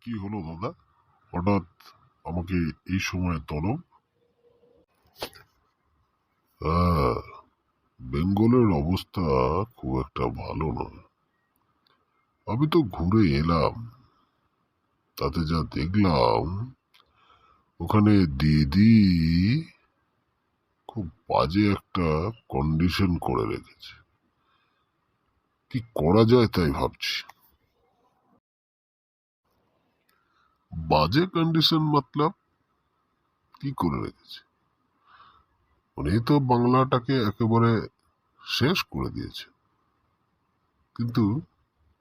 কি হলো দাদা? হঠাৎ আমাকে এই সময় তলব? হ্যাঁ বেঙ্গলের অবস্থা খুব একটা ভালো নয়। আমি তো ঘুরে এলাম। তাতে যা দেখলাম, ওখানে দিদি খুব বাজে একটা কন্ডিশন করে রেখেছে। কি করা যায় তাই ভাবছি। বাজে কন্ডিশন মতলব কি করে রেখেছে? উনি তো বাংলাটাকে একেবারে শেষ করে দিয়েছে। কিন্তু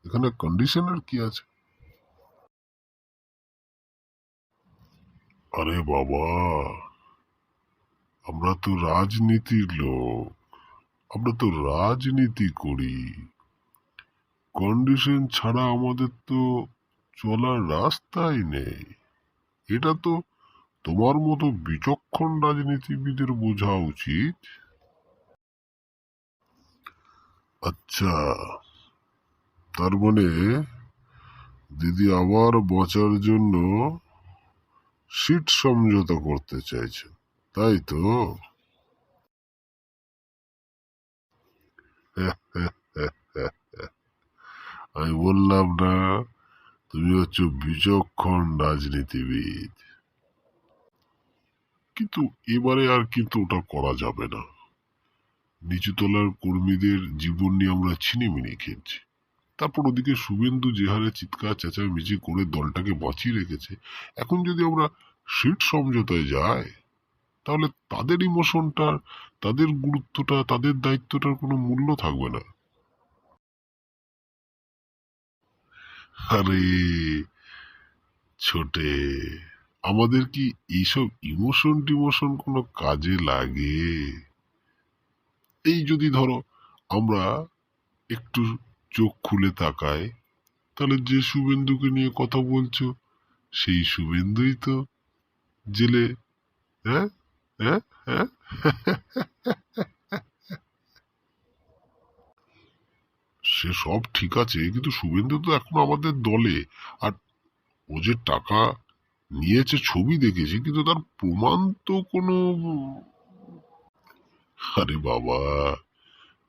এখানে কন্ডিশনের কি আছে? আরে বাবা, আমরা তো রাজনীতির লোক, আমরা তো রাজনীতি করি। কন্ডিশন ছাড়া আমাদের তো চলার রাস্তাই নেই। এটা তো তোমার মতো বিচক্ষণ রাজনীতিবিদের বোঝা উচিত। আচ্ছা তার মানে দিদি আবার বাঁচার জন্য সিট সমঝোতা করতে চাইছে তাই তো? আমি বললাম না। তুমি হচ্ছে বিচক্ষণ রাজনীতিবিদ। কিন্তু এবারে আর কিন্তু ওটা করা যাবে না। নিচুতলার কর্মীদের জীবন নিয়ে আমরা ছিনিমিনি খেলছি। তারপর ওদিকে শুভেন্দু যে হারে চিৎকার, চেঁচামেচি করে দলটাকে বাঁচিয়ে রেখেছে। এখন যদি আমরা সিট সমঝোতায় যাই, তাহলে তাদের ইমোশনটার তাদের গুরুত্বটা, তাদের দায়িত্বটার কোনো মূল্য থাকবে না। আরে, ছোটে, আমাদের কি এইসব ইমোশন টিমোশন কোনো কাজে লাগে? এই যদি ধরো আমরা একটু চোখ খুলে তাকাই, তাহলে যে শুভেন্দুকে নিয়ে কথা বলছো, সেই শুভেন্দুই তো জেলে হ্যাঁ? হ্যাঁ? হ্যাঁ? সে সব ঠিক আছে, কিন্তু শুভেন্দু তো এখন আমাদের দলে। আর ও যে টাকা নিয়েছে ছবি দেখেছি, কিন্তু তার প্রমাণ তো কোনো আরে বাবা,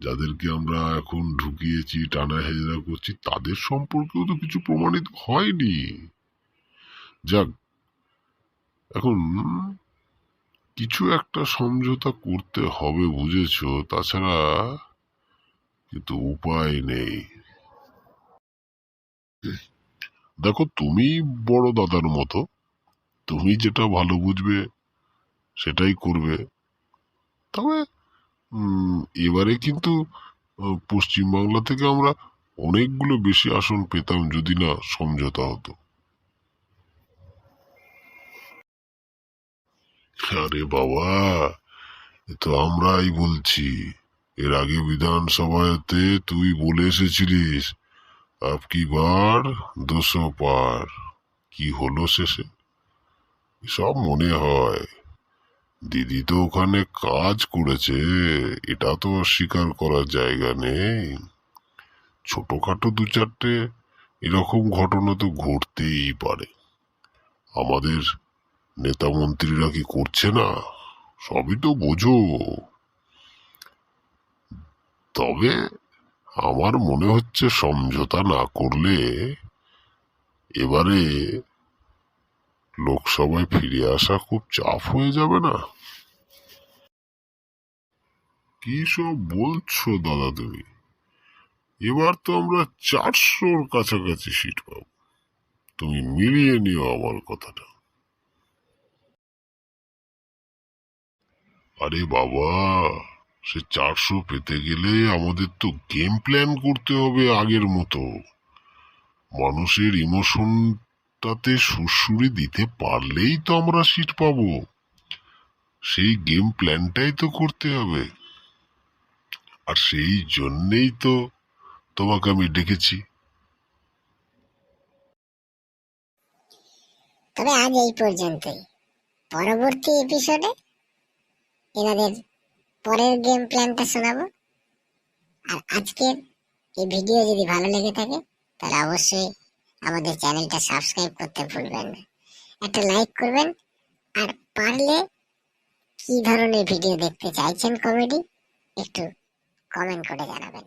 যাদেরকে আমরা এখন ঢুকিয়েছি, টানা হেজরা করছি, তাদের সম্পর্কেও তো কিছু প্রমাণিত হয়নি। যাক, এখন কিছু একটা সমঝোতা করতে হবে, বুঝেছ? তাছাড়া কিন্তু উপায় নেই। দেখো, তুমি বড় দাদার মতো। তুমি যেটা ভালো বুঝবে, সেটাই করবে। তবে এবারে কিন্তু পশ্চিমবাংলা থেকে আমরা অনেকগুলো বেশি আসন পেতাম যদি না সমঝোতা হতো। আরে বাবা তো আমরাই বলছি। এর আগে বিধানসভাতে তুই বলে এসেছিলিস। আপ কি বার? দুশো পার। কি হলো শেষে? সব মনে হয়। দিদি তো ওখানে কাজ করেছে। এটা তো স্বীকার করার জায়গা নেই। ছোটখাটো দু চারটে এরকম ঘটনা তো ঘটতেই পারে। আমাদের নেতা মন্ত্রীরা কি করছে না? সবই তো বোঝো। তবে আমার মনে হচ্ছে সমঝোতা না করলে এবারে লোকসভায় ফিরে আসা খুব চাপ হয়ে যাবে না? কি সব বলছো দাদা তুমি? এবার তো আমরা চারশোর কাছাকাছি সিট পাবো। তুমি মিলিয়ে নিও আমার কথাটা। আরে বাবা! সে চারশো পেতে গেলে আমাদের তো গেম প্ল্যান করতে হবে আগের মতো। মানুষের ইমোশনটাতে সুরসুরি দিতে পারলেই তো আমরা সিট পাবো। সেই গেম প্ল্যানটাই তো করতে হবে। আর সেই জন্যেই তো তোমাকে আমি ডেকেছি। তবে আজ এই পর্যন্তই। পরবর্তী এপিসোডে এনাদের পরের গেম প্ল্যানটা শোনাবো। আর আজকের এই ভিডিও যদি ভালো লেগে থাকে, তাহলে অবশ্যই আমাদের চ্যানেলটা সাবস্ক্রাইব করতে ভুলবেন না। একটা লাইক করবেন, আর পারলে কি ধরনের ভিডিও দেখতে চাইছেন কমেডি একটু কমেন্ট করে জানাবেন।